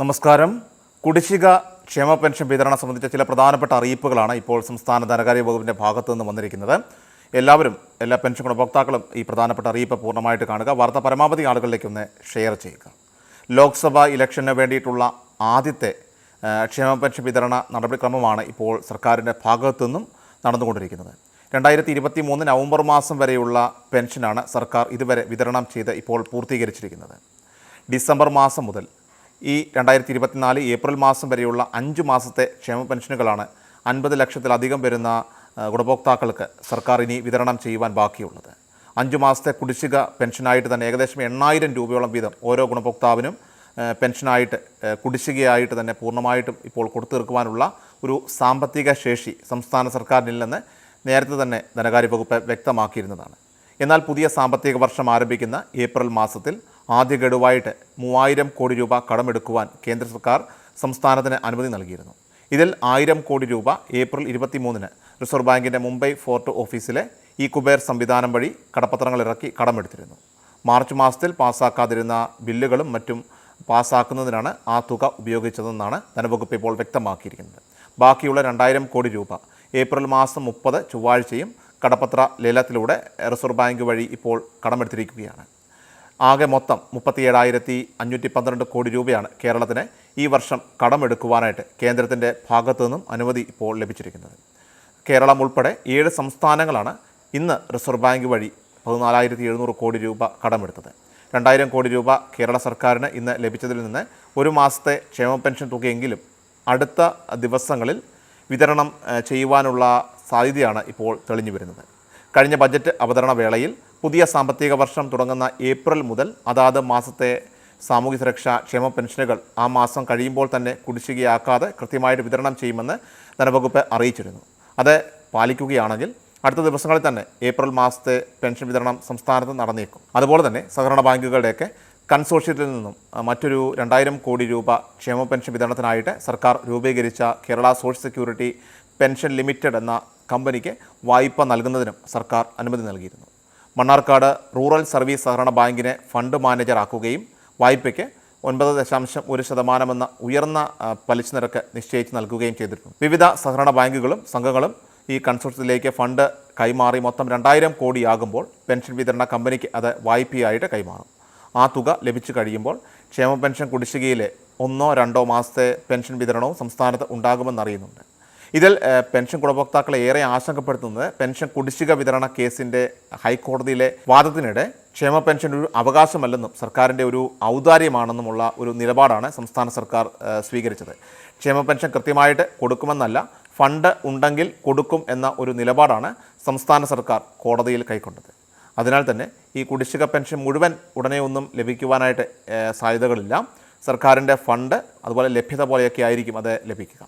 നമസ്കാരം. കുടിശ്ശിക ക്ഷേമ പെൻഷൻ വിതരണം സംബന്ധിച്ച ചില പ്രധാനപ്പെട്ട അറിയിപ്പുകളാണ് ഇപ്പോൾ സംസ്ഥാന ധനകാര്യ വകുപ്പിന്റെ ഭാഗത്തു നിന്ന് വന്നിരിക്കുന്നത്. എല്ലാവരും എല്ലാ പെൻഷൻ ഗുണഭോക്താക്കളും ഈ പ്രധാനപ്പെട്ട അറിയിപ്പ് പൂർണമായിട്ട് കാണുക. വാർത്ത പരമാവധി ആളുകളിലേക്ക് ഒന്ന് ഷെയർ ചെയ്യുക. ലോക്സഭാ ഇലക്ഷന് വേണ്ടിയിട്ടുള്ള ആദ്യത്തെ ക്ഷേമ പെൻഷൻ വിതരണ നടപടിക്രമമാണ് ഇപ്പോൾ സർക്കാരിന്റെ ഭാഗത്തു നിന്നും നടന്നുകൊണ്ടിരിക്കുന്നത്. രണ്ടായിരത്തി ഇരുപത്തി മൂന്ന് നവംബർ മാസം വരെയുള്ള പെൻഷനാണ് സർക്കാർ ഇതുവരെ വിതരണം ചെയ്ത് ഇപ്പോൾ പൂർത്തീകരിച്ചിരിക്കുന്നത്. ഡിസംബർ മാസം മുതൽ ഈ രണ്ടായിരത്തി ഇരുപത്തിനാല് ഏപ്രിൽ മാസം വരെയുള്ള അഞ്ച് മാസത്തെ ക്ഷേമ പെൻഷനുകളാണ് അൻപത് ലക്ഷത്തിലധികം വരുന്ന ഗുണഭോക്താക്കൾക്ക് സർക്കാർ ഇനി വിതരണം ചെയ്യുവാൻ ബാക്കിയുള്ളത്. അഞ്ച് മാസത്തെ കുടിശ്ശിക പെൻഷനായിട്ട് തന്നെ ഏകദേശം എണ്ണായിരം രൂപയോളം വീതം ഓരോ ഗുണഭോക്താവിനും പെൻഷനായിട്ട് കുടിശ്ശികയായിട്ട് തന്നെ പൂർണമായിട്ടും ഇപ്പോൾ കൊടുത്തു തീർക്കുവാനുള്ള ഒരു സാമ്പത്തിക ശേഷി സംസ്ഥാന സർക്കാരിനില്ലെന്ന് നേരത്തെ തന്നെ ധനകാര്യ വകുപ്പ് വ്യക്തമാക്കിയിരുന്നതാണ്. എന്നാൽ പുതിയ സാമ്പത്തിക വർഷം ആരംഭിക്കുന്ന ഏപ്രിൽ മാസത്തിൽ ആദ്യ ഗഡുവായിട്ട് മൂവായിരം കോടി രൂപ കടമെടുക്കുവാൻ കേന്ദ്ര സർക്കാർ സംസ്ഥാനത്തിന് അനുമതി നൽകിയിരുന്നു. ഇതിൽ ആയിരം കോടി രൂപ ഏപ്രിൽ ഇരുപത്തിമൂന്നിന് റിസർവ് ബാങ്കിന്റെ മുംബൈ ഫോർട്ട് ഓഫീസിലെ ഈ കുബേർ സംവിധാനം വഴി കടപ്പത്രങ്ങൾ ഇറക്കി കടമെടുത്തിരുന്നു. മാർച്ച് മാസത്തിൽ പാസ്സാക്കാതിരുന്ന ബില്ലുകളും മറ്റും പാസ്സാക്കുന്നതിനാണ് ആ തുക ഉപയോഗിച്ചതെന്നാണ് ധനവകുപ്പ് ഇപ്പോൾ വ്യക്തമാക്കിയിരിക്കുന്നത്. ബാക്കിയുള്ള രണ്ടായിരം കോടി രൂപ ഏപ്രിൽ മാസം മുപ്പത് ചൊവ്വാഴ്ചയും കടപ്പത്ര ലേലത്തിലൂടെ റിസർവ് ബാങ്ക് വഴി ഇപ്പോൾ കടമെടുത്തിരിക്കുകയാണ്. ആകെ മൊത്തം മുപ്പത്തിയേഴായിരത്തി അഞ്ഞൂറ്റി പന്ത്രണ്ട് കോടി രൂപയാണ് കേരളത്തിന് ഈ വർഷം കടമെടുക്കുവാനായിട്ട് കേന്ദ്രത്തിന്റെ ഭാഗത്തു നിന്നും അനുമതി ഇപ്പോൾ ലഭിച്ചിരിക്കുന്നത്. കേരളം ഉൾപ്പെടെ ഏഴ് സംസ്ഥാനങ്ങളാണ് ഇന്ന് റിസർവ് ബാങ്ക് വഴി പതിനാലായിരത്തി എഴുന്നൂറ് കോടി രൂപ കടമെടുത്തത്. രണ്ടായിരം കോടി രൂപ കേരള സർക്കാരിന് ഇന്ന് ലഭിച്ചതിൽ നിന്ന് ഒരു മാസത്തെ ക്ഷേമ പെൻഷൻ തുകയെങ്കിലും അടുത്ത ദിവസങ്ങളിൽ വിതരണം ചെയ്യുവാനുള്ള സാധ്യതയാണ് ഇപ്പോൾ തെളിഞ്ഞു വരുന്നത്. കഴിഞ്ഞ ബജറ്റ് അവതരണ വേളയിൽ പുതിയ സാമ്പത്തിക വർഷം തുടങ്ങുന്ന ഏപ്രിൽ മുതൽ അതാത് മാസത്തെ സാമൂഹ്യ സുരക്ഷാ ക്ഷേമ പെൻഷനുകൾ ആ മാസം കഴിയുമ്പോൾ തന്നെ കുടിശ്ശികയാക്കാതെ കൃത്യമായിട്ട് വിതരണം ചെയ്യുമെന്ന് ധനവകുപ്പ് അറിയിച്ചിരുന്നു. അത് പാലിക്കുകയാണെങ്കിൽ അടുത്ത ദിവസങ്ങളിൽ തന്നെ ഏപ്രിൽ മാസത്തെ പെൻഷൻ വിതരണം സംസ്ഥാനത്ത് നടന്നേക്കും. അതുപോലെ തന്നെ സഹകരണ ബാങ്കുകളുടെയൊക്കെ കൺസോർഷ്യത്തിൽ നിന്നും മറ്റൊരു രണ്ടായിരം കോടി രൂപ ക്ഷേമ പെൻഷൻ വിതരണത്തിനായിട്ട് സർക്കാർ രൂപീകരിച്ച Kerala social security pension limited എന്ന കമ്പനിക്ക് വായ്പ നൽകുന്നതിനും സർക്കാർ അനുമതി നൽകിയിരുന്നു. മണ്ണാർക്കാട് റൂറൽ സർവീസ് സഹകരണ ബാങ്കിനെ ഫണ്ട് മാനേജറാക്കുകയും വായ്പയ്ക്ക് ഒൻപത് ദശാംശം ഒരു ശതമാനമെന്ന ഉയർന്ന പലിശ നിരക്ക് നിശ്ചയിച്ച് നൽകുകയും ചെയ്തിട്ടുണ്ട് വിവിധ സഹകരണ ബാങ്കുകളും സംഘങ്ങളും ഈ കൺസോർഷ്യത്തിലേക്ക് ഫണ്ട് കൈമാറി മൊത്തം രണ്ടായിരം കോടിയാകുമ്പോൾ പെൻഷൻ വിതരണ കമ്പനിക്ക് അത് വായ്പയായിട്ട് കൈമാറും. ആ തുക ലഭിച്ചു കഴിയുമ്പോൾ ക്ഷേമ പെൻഷൻ കുടിശ്ശികയിലെ ഒന്നോ രണ്ടോ മാസത്തെ പെൻഷൻ വിതരണവും സംസ്ഥാനത്ത് ഉണ്ടാകുമെന്നറിയുന്നുണ്ട്. ഇതിൽ പെൻഷൻ ഗുണഭോക്താക്കളെ ഏറെ ആശങ്കപ്പെടുത്തുന്നത് പെൻഷൻ കുടിശ്ശിക വിതരണ കേസിന്റെ ഹൈക്കോടതിയിലെ വാദത്തിനിടെ ക്ഷേമ പെൻഷൻ ഒരു അവകാശമല്ലെന്നും സർക്കാരിന്റെ ഒരു ഔദാര്യമാണെന്നുമുള്ള ഒരു നിലപാടാണ് സംസ്ഥാന സർക്കാർ സ്വീകരിച്ചത്. ക്ഷേമ പെൻഷൻ കൃത്യമായിട്ട് കൊടുക്കുമെന്നല്ല ഫണ്ട് ഉണ്ടെങ്കിൽ കൊടുക്കും എന്ന ഒരു നിലപാടാണ് സംസ്ഥാന സർക്കാർ കോടതിയിൽ കൈക്കൊണ്ടത്. അതിനാൽ തന്നെ ഈ കുടിശ്ശിക പെൻഷൻ മുഴുവൻ ഉടനെ ഒന്നും ലഭിക്കുവാനായിട്ട് സാധ്യതകളില്ല. സർക്കാരിന്റെ ഫണ്ട് അതുപോലെ ലഭ്യത പോലെയൊക്കെ ആയിരിക്കും അത് ലഭിക്കുക.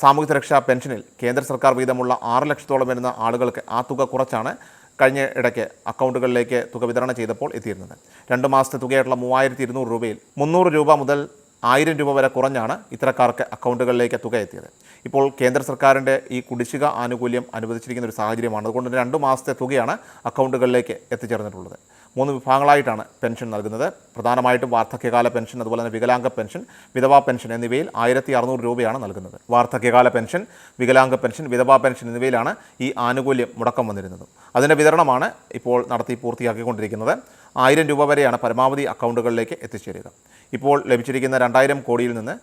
സാമൂഹ്യ സുരക്ഷാ പെൻഷനിൽ കേന്ദ്ര സർക്കാർ വീതമുള്ള ആറ് ലക്ഷത്തോളം വരുന്ന ആളുകൾക്ക് ആ തുക കുറച്ചാണ് കഴിഞ്ഞ ഇടയ്ക്ക് അക്കൗണ്ടുകളിലേക്ക് തുക വിതരണം ചെയ്തപ്പോൾ എത്തിയിരുന്നത്. രണ്ട് മാസത്തെ തുകയായിട്ടുള്ള മൂവായിരത്തി ഇരുന്നൂറ് രൂപയിൽ മുന്നൂറ് രൂപ മുതൽ ആയിരം രൂപ വരെ കുറഞ്ഞാണ് ഇത്തരക്കാർക്ക് അക്കൗണ്ടുകളിലേക്ക് തുക എത്തിയത്. ഇപ്പോൾ കേന്ദ്ര സർക്കാരിന്റെ ഈ കുടിശ്ശിക ആനുകൂല്യം അനുവദിച്ചിരിക്കുന്ന ഒരു സാഹചര്യമാണ്. അതുകൊണ്ട് രണ്ട് മാസത്തെ തുകയാണ് അക്കൗണ്ടുകളിലേക്ക് എത്തിച്ചേർന്നിട്ടുള്ളത്. മൂന്ന് വിഭാഗങ്ങളായിട്ടാണ് പെൻഷൻ നൽകുന്നത്. പ്രധാനമായിട്ടും വാർദ്ധക്യകാല പെൻഷൻ അതുപോലെ തന്നെ വികലാംഗ പെൻഷൻ വിധവാ പെൻഷൻ എന്നിവയിൽ ആയിരത്തി അറുന്നൂറ് രൂപയാണ് നൽകുന്നത്. വാർദ്ധക്യകാല പെൻഷൻ വികലാംഗ പെൻഷൻ വിധവാ പെൻഷൻ എന്നിവയിലാണ് ഈ ആനുകൂല്യം മുടക്കം വന്നിരുന്നത്. അതിന്റെ വിതരണമാണ് ഇപ്പോൾ നടത്തി പൂർത്തിയാക്കിക്കൊണ്ടിരിക്കുന്നത്. ആയിരം രൂപ വരെയാണ് പരമാവധി അക്കൗണ്ടുകളിലേക്ക് എത്തിച്ചേരുക. ഇപ്പോൾ ലഭിച്ചിരിക്കുന്ന രണ്ടായിരം കോടിയിൽ നിന്ന്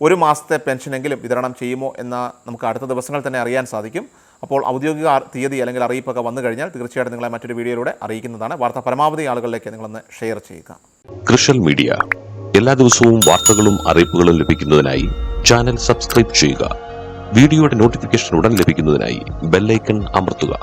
ഒരു മാസത്തെ പെൻഷനെങ്കിലും വിതരണം ചെയ്യുമോ എന്ന നമുക്ക് അടുത്ത ദിവസങ്ങൾ തന്നെ അറിയാൻ സാധിക്കും. അപ്പോൾ ഔദ്യോഗിക തീയതി അല്ലെങ്കിൽ അറിയിപ്പൊക്കെ വന്നു കഴിഞ്ഞാൽ തീർച്ചയായിട്ടും നിങ്ങളെ മറ്റൊരു വീഡിയോയിലൂടെ അറിയിക്കുന്നതാണ്. വാർത്ത പരമാവധി ആളുകളിലേക്ക് നിങ്ങളൊന്ന് ഷെയർ ചെയ്യുക. കൃഷൽ മീഡിയ. എല്ലാ ദിവസവും വാർത്തകളും അറിയിപ്പുകളും ലഭിക്കുന്നതിനായി ചാനൽ സബ്സ്ക്രൈബ് ചെയ്യുക. വീഡിയോയുടെ നോട്ടിഫിക്കേഷൻ ഉടൻ ലഭിക്കുന്നതിനായി ബെല്ലൈക്കൺ അമർത്തുക.